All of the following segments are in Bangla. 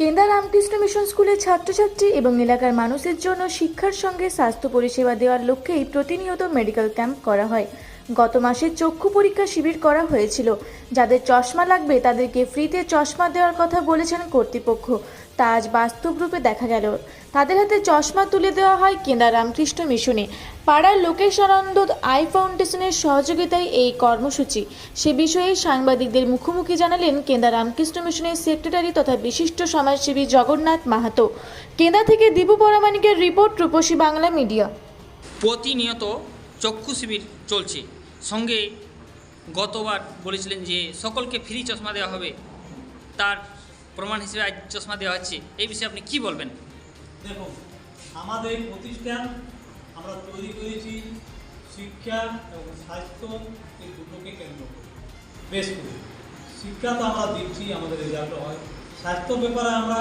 কেন্দা রামকৃষ্ণ মিশন স্কুলের ছাত্রছাত্রী এবং এলাকার মানুষের জন্য শিক্ষার সঙ্গে স্বাস্থ্য পরিষেবা দেওয়ার লক্ষ্যেই প্রতিনিয়ত মেডিকেল ক্যাম্প করা হয়। গত মাসে চক্ষু পরীক্ষা শিবির করা হয়েছিল। যাদের চশমা লাগবে, তাদেরকে ফ্রিতে চশমা দেওয়ার কথা বলেছেন কর্তৃপক্ষ। তা আজ বাস্তব রূপে দেখা গেল। তাদের হাতে চশমা তুলে দেওয়া হয় কেন্দা রামকৃষ্ণ মিশনে। পাড়ার লোকেশ আনন্দ আই ফাউন্ডেশনের সহযোগিতায় এই কর্মসূচি। সে বিষয়ে সাংবাদিকদের মুখোমুখি জানালেন কেন্দা রামকৃষ্ণ মিশনের সেক্রেটারি তথা বিশিষ্ট সমাজসেবী জগন্নাথ মাহাতো। কেন্দা থেকে দীপু পরামানিকের রিপোর্ট রূপসী বাংলা মিডিয়া। প্রতিনিয়ত চক্ষু শিবির চলছে। সঙ্গে গতবার বলেছিলেন যে সকলকে ফ্রি চশমা দেওয়া হবে। তার প্রমাণ হিসেবে আজ চশমা দেওয়া হচ্ছে। এই বিষয়ে আপনি কি বলবেন? দেখুন, আমাদের প্রতিষ্ঠান আমরা তৈরি করেছি শিক্ষা এবং স্বাস্থ্য এই দুটোকে কেন্দ্র করে। বেশ করে। শিক্ষা তো আমরা দিচ্ছি, আমাদের রেজাল্ট হয়। স্বাস্থ্য ব্যাপারে আমরা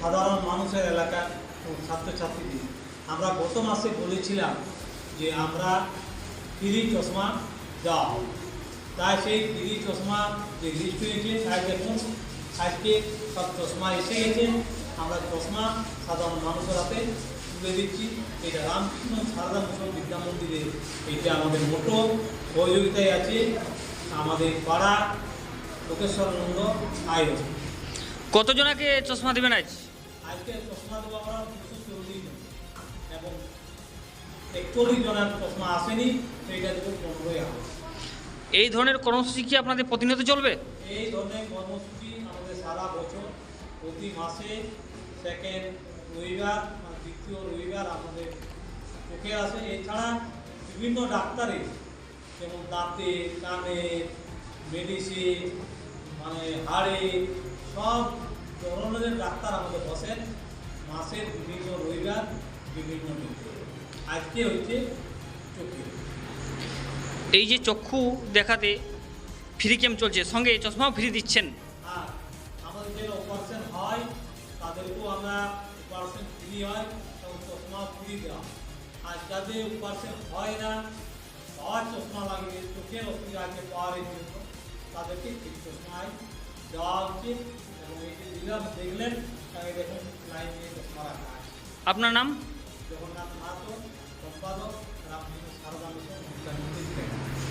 সাধারণ মানুষের এলাকা এবং ছাত্রছাত্রীদের। আমরা গত মাসে বলেছিলাম যে আমরা ফ্রি চশমা দেওয়া হবে তাই সেই ফ্রি চশমা যে লিস্ট হয়েছে তাই দেখুন আজকে সব চশমা এসে গেছে। আমরা চশমা সাধারণ মানুষের হাতে তুলে দিচ্ছি। এটা রামকৃষ্ণ সারদা মিশন বিদ্যা মন্দিরে এইটা আমাদের মোটো সহযোগিতায় আছে আমাদের পাড়া লোকেশ্বরানন্দ আয়োজন। কতজনাকে চশমা দেবেন আজ? আজকে চশমা দেবো আমরা দুশো চল্লিশ জন। এবং একচল্লিশ জনের চশমা আসেনি। এই ধরনের কর্মসূচি কি আপনাদের প্রতিনিয়ত চলবে? এই ধরনের কর্মসূচি আমাদের সারা বছর প্রতি মাসে সেকেন্ড রবিবার দ্বিতীয় রবিবার আমাদের চোখে আসে। এছাড়া বিভিন্ন ডাক্তারের যেমন দাঁতে কানে মেডিসিন মানে হাড়ে সব ধরনের ডাক্তার আমাদের বসেন মাসের বিভিন্ন রবিবার বিভিন্ন আজকে হচ্ছে চোখে। এই যে চক্ষু দেখাতে ফ্রি ক্যাম্প চলছে সঙ্গে চশমাও ফ্রি দিচ্ছেন। আর আমাদের যে অপারেশন হয় তাদেরকেও আমরা অপারেশন ফ্রি হয় এবং চশমা ফ্রি দেওয়া হয়। আর যাদের অপারেশন হয় না পাওয়ার চশমা লাগে চোখের অসুবিধা আছে পাওয়ারের জন্য তাদেরকে ঠিক চশমায় দেওয়া উচিত এবং দেখলেন তাকে দেখুন লাইন নিয়ে চশমা রাখা আপনার নাম? জগন্নাথ মাহাতো। সম্পাদক রামকৃষ্ণ সারদা মিশন